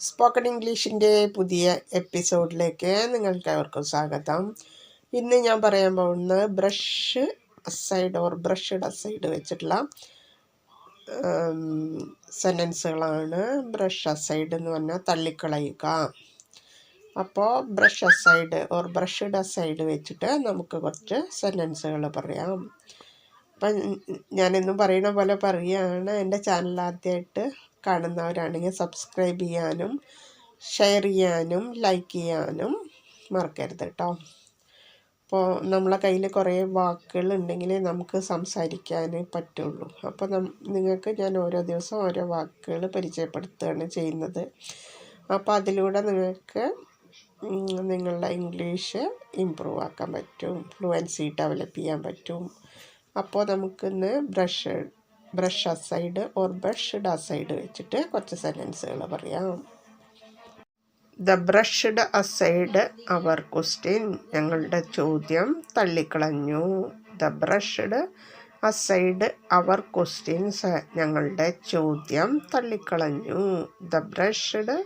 Spoken ഇംഗ്ലീഷിന്റെ പുതിയ എപ്പിസോഡിലേക്ക് നിങ്ങൾക്ക് അവർക്കും സ്വാഗതം. ഇന്ന് ഞാൻ പറയാൻ പോകുന്നത് brush aside or brushed aside വെച്ചിട്ടുള്ള സെന്റൻസുകളാണ് ബ്രഷ് അസൈഡ് എന്ന് പറഞ്ഞാൽ തള്ളിക്കളയുക. അപ്പോൾ brush aside or brushed aside വെച്ചിട്ട് നമുക്ക് കുറച്ച് സെന്റൻസുകൾ പറയാം. അപ്പം ഞാനിന്ന് പറയുന്ന പോലെ പറയുകയാണ്. എന്റെ ചാനൽ ആദ്യമായിട്ട് കാണുന്നവരാണെങ്കിൽ സബ്സ്ക്രൈബ് ചെയ്യാനും ഷെയർ ചെയ്യാനും ലൈക്ക് ചെയ്യാനും മറക്കരുത് കേട്ടോ അപ്പോൾ നമ്മളെ കയ്യിൽ കുറേ വാക്കുകൾ ഉണ്ടെങ്കിലേ നമുക്ക് സംസാരിക്കാൻ പറ്റുള്ളൂ. അപ്പോൾ നിങ്ങൾക്ക് ഞാൻ ഓരോ ദിവസം ഓരോ വാക്കുകൾ പരിചയപ്പെടുത്തുകയാണ് ചെയ്യുന്നത്. അപ്പോൾ അതിലൂടെ നിങ്ങൾക്ക് നിങ്ങളുടെ ഇംഗ്ലീഷ് ഇമ്പ്രൂവ് ആക്കാൻ പറ്റും ഫ്ലുവൻസി ഡെവലപ്പ് ചെയ്യാൻ പറ്റും. അപ്പോൾ നമുക്കിന്ന് brush brush aside or brushed aside വെച്ചിട്ട് കുറച്ച് സെന്റൻസുകൾ പറയാം. ദ ബ്രഷ്ഡ് അസൈഡ് അവർ ക്വസ്റ്റ്യൻ ഞങ്ങളുടെ ചോദ്യം തള്ളിക്കളഞ്ഞു. ദ ബ്രഷ്ഡ് അസൈഡ് അവർ ക്വസ്റ്റ്യൻസ് ഞങ്ങളുടെ ചോദ്യം തള്ളിക്കളഞ്ഞു. ദ ബ്രഷ്ഡ്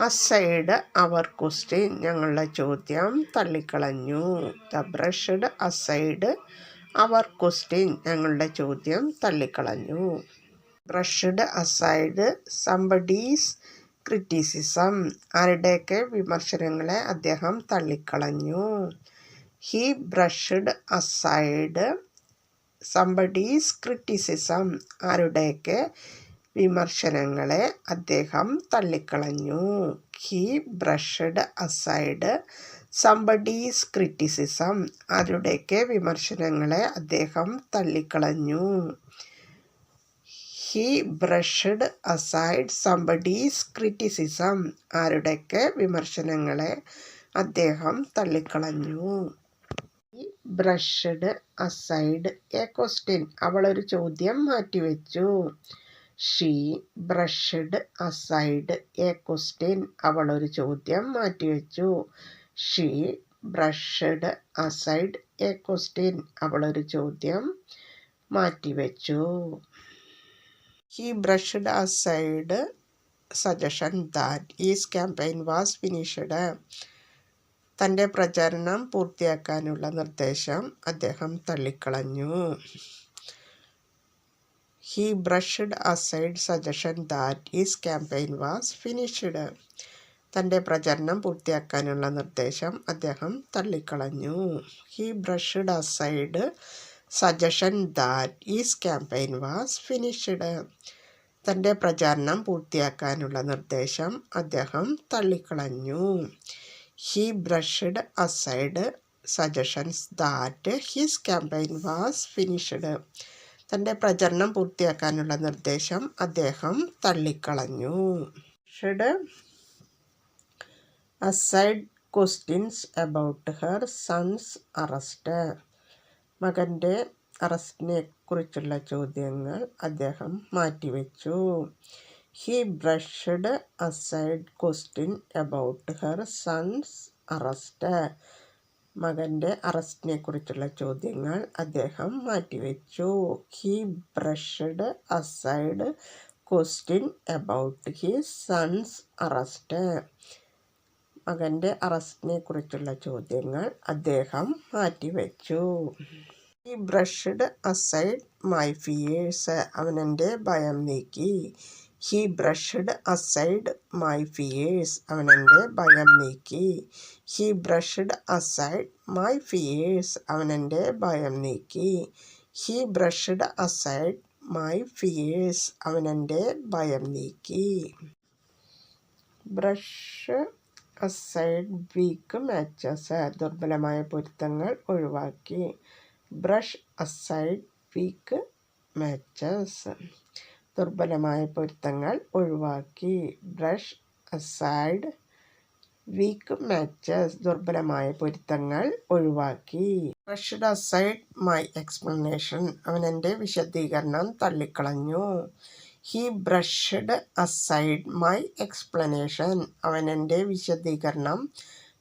അസൈഡ് അവർ ക്വസ്റ്റ്യൻ ഞങ്ങളുടെ ചോദ്യം തള്ളിക്കളഞ്ഞു. ദ ബ്രഷ്ഡ് അസൈഡ് അവർ ക്വസ്റ്റ്യൻ ഞങ്ങളുടെ ചോദ്യം തള്ളിക്കളഞ്ഞു. ബ്രഷ്ഡ് അസൈഡ് സംബഡീസ് ക്രിറ്റിസിസം ആരുടെയൊക്കെ വിമർശനങ്ങളെ അദ്ദേഹം തള്ളിക്കളഞ്ഞു. He brushed aside somebody's criticism ആരുടെയൊക്കെ വിമർശനങ്ങളെ അദ്ദേഹം തള്ളിക്കളഞ്ഞു. He brushed aside somebody's criticism അവരുടെയൊക്കെ വിമർശനങ്ങളെ അദ്ദേഹം തള്ളിക്കളഞ്ഞു. He brushed aside somebody's criticism ആരുടെയൊക്കെ വിമർശനങ്ങളെ അദ്ദേഹം തള്ളിക്കളഞ്ഞു. ബ്രഷ്ഡ് അസൈഡ് എ ക്വസ്റ്റ്യൻ അവളൊരു ചോദ്യം മാറ്റിവെച്ചു. She brushed aside a question അവളൊരു ചോദ്യം മാറ്റിവെച്ചു. She brushed aside a question അവളൊരു ചോദ്യം മാറ്റിവെച്ചു. He brushed aside suggestion that is campaign was finished. തന്റെ പ്രചാരണം പൂർത്തിയാക്കാനുള്ള നിർദ്ദേശം അദ്ദേഹം തള്ളിക്കളഞ്ഞു. He brushed aside suggestion that is campaign was finished. തന്റെ പ്രചരണം പൂർത്തിയാക്കാനുള്ള നിർദ്ദേശം അദ്ദേഹം തള്ളിക്കളഞ്ഞു. He brushed aside suggestion that is campaign was finished തന്റെ പ്രചാരണം പൂർത്തിയാക്കാനുള്ള നിർദ്ദേശം അദ്ദേഹം തള്ളിക്കളഞ്ഞു. He brushed aside suggestions that his campaign was finished തന്റെ പ്രചരണം പൂർത്തിയാക്കാനുള്ള നിർദ്ദേശം അദ്ദേഹം തള്ളിക്കളഞ്ഞു. Brushed aside questions about her son's arrest മകന്റെ അറസ്റ്റിനെ കുറിച്ചുള്ള ചോദ്യങ്ങൾ അദ്ദേഹം മാറ്റിവെച്ചു. He brushed aside question about her son's arrest മകന്റെ അറസ്റ്റിനെ കുറിച്ചുള്ള ചോദ്യങ്ങൾ അദ്ദേഹം മാറ്റിവെച്ചു. He brushed aside question about his son's arrest മകന്റെ അറസ്റ്റിനെ കുറിച്ചുള്ള ചോദ്യങ്ങൾ അദ്ദേഹം മാറ്റിവെച്ചു. He brushed aside my fears അവനെന്റെ ഭയം നീക്കി. He brushed aside my fears അവനെന്റെ ഭയം നീക്കി. He brushed aside my fears അവനെന്റെ ഭയം നീക്കി. He brushed aside my fears അവനെന്റെ ഭയം നീക്കി. ബ്രഷ് അസൈഡ് വീക്ക് മാച്ചസ് ദുർബലമായ പൊരുത്തങ്ങൾ ഒഴിവാക്കി. ബ്രഷ് അസൈഡ് വീക്ക് മാച്ചസ് ദുർബലമായ പൊരുത്തങ്ങൾ ഒഴിവാക്കി. ബ്രഷ് അസൈഡ് വീക്ക് മാച്ചസ് ദുർബലമായ പൊരുത്തങ്ങൾ ഒഴിവാക്കി. ബ്രഷ്ഡ് അസൈഡ് മൈ എക്സ്പ്ലനേഷൻ അവൻ എന്റെ വിശദീകരണം തള്ളിക്കളഞ്ഞു. He brushed aside my explanation അവൻ എന്റെ വിശദീകരണം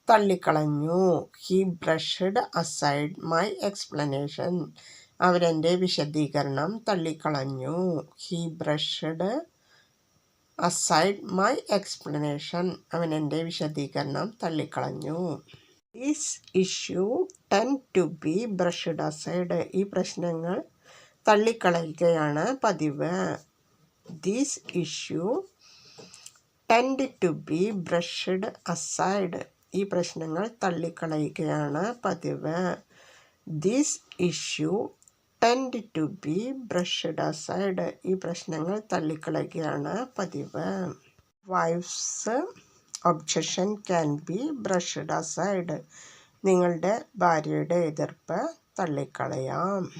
തള്ളിക്കളഞ്ഞു. He brushed aside my explanation അവരെന്റെ വിശദീകരണം തള്ളിക്കളഞ്ഞു. He brushed aside my explanation അവൻ എന്റെ വിശദീകരണം തള്ളിക്കളഞ്ഞു. These issue tend to be brushed aside ഈ പ്രശ്നങ്ങൾ തള്ളിക്കളയുകയാണ് പതിവ്. These issue tend to be brushed aside. ഈ പ്രശ്നങ്ങൾ തള്ളിക്കളയുകയാണ് പതിവ്. These issue tend to be brushed aside ഈ പ്രശ്നങ്ങൾ തള്ളിക്കളയുകയാണ് പതിവ്. Wife's objection can be brushed aside നിങ്ങളുടെ ഭാര്യയുടെ എതിർപ്പ് തള്ളിക്കളയാം.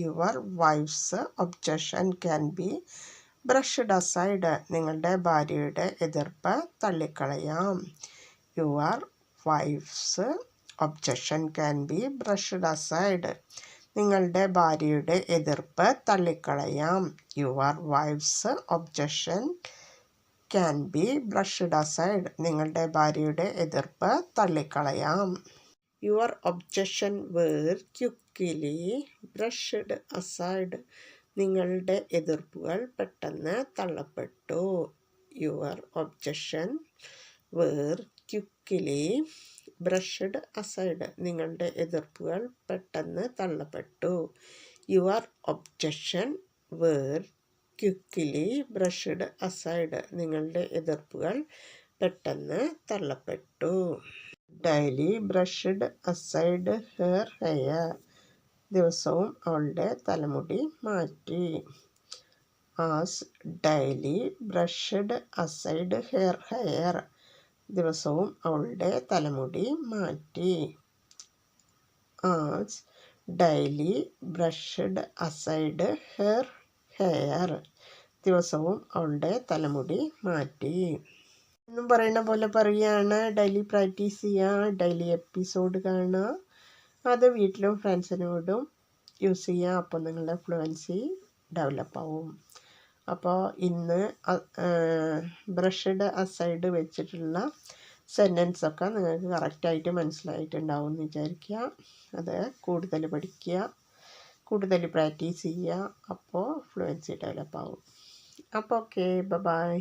Your wife's objection can be brushed aside നിങ്ങളുടെ ഭാര്യയുടെ എതിർപ്പ് തള്ളിക്കളയാം. Your wife's objection can be brushed aside നിങ്ങളുടെ ഭാര്യയുടെ എതിർപ്പ് തള്ളിക്കളയാം. Your wife's objection can be brushed aside നിങ്ങളുടെ ഭാര്യയുടെ എതിർപ്പ് തള്ളിക്കളയാം. Your objection were quickly brushed aside നിങ്ങളുടെ എതിർപ്പുകൾ പെട്ടെന്ന് തള്ളപ്പെട്ടു. Your objection were quickly brushed aside നിങ്ങളുടെ എതിർപ്പുകൾ പെട്ടെന്ന് തള്ളപ്പെട്ടു. Your objection were quickly brushed aside നിങ്ങളുടെ എതിർപ്പുകൾ പെട്ടെന്ന് തള്ളപ്പെട്ടു. Daily brushed aside hair hair ദിവസവും അവളുടെ തലമുടി മാറ്റി. As daily brushed aside hair hair ദിവസവും അവളുടെ തലമുടി മാറ്റി. As daily brushed aside hair hair ദിവസവും അവളുടെ തലമുടി മാറ്റി. എന്നും പറയുന്ന പോലെ പറയുകയാണ് ഡെയിലി പ്രാക്ടീസ് ചെയ്യുക ഡെയിലി എപ്പിസോഡ് കാണുക അത് വീട്ടിലും ഫ്രണ്ട്സിനോടും യൂസ് ചെയ്യുക അപ്പോൾ നിങ്ങളുടെ ഫ്ലുവൻസി ഡെവലപ്പ് ആവും അപ്പോൾ ഇന്ന് ബ്രഷ്ഡ് അസൈഡ് വെച്ചിട്ടുള്ള സെന്റൻസൊക്കെ നിങ്ങൾക്ക് കറക്റ്റായിട്ട് മനസ്സിലായിട്ടുണ്ടാവും എന്ന് വിചാരിക്കുക. അത് കൂടുതൽ പഠിക്കുക കൂടുതൽ പ്രാക്ടീസ് ചെയ്യുക. അപ്പോൾ ഫ്ലുവൻസി ഡെവലപ്പ് ആവും അപ്പോൾ ഓക്കെ ബൈ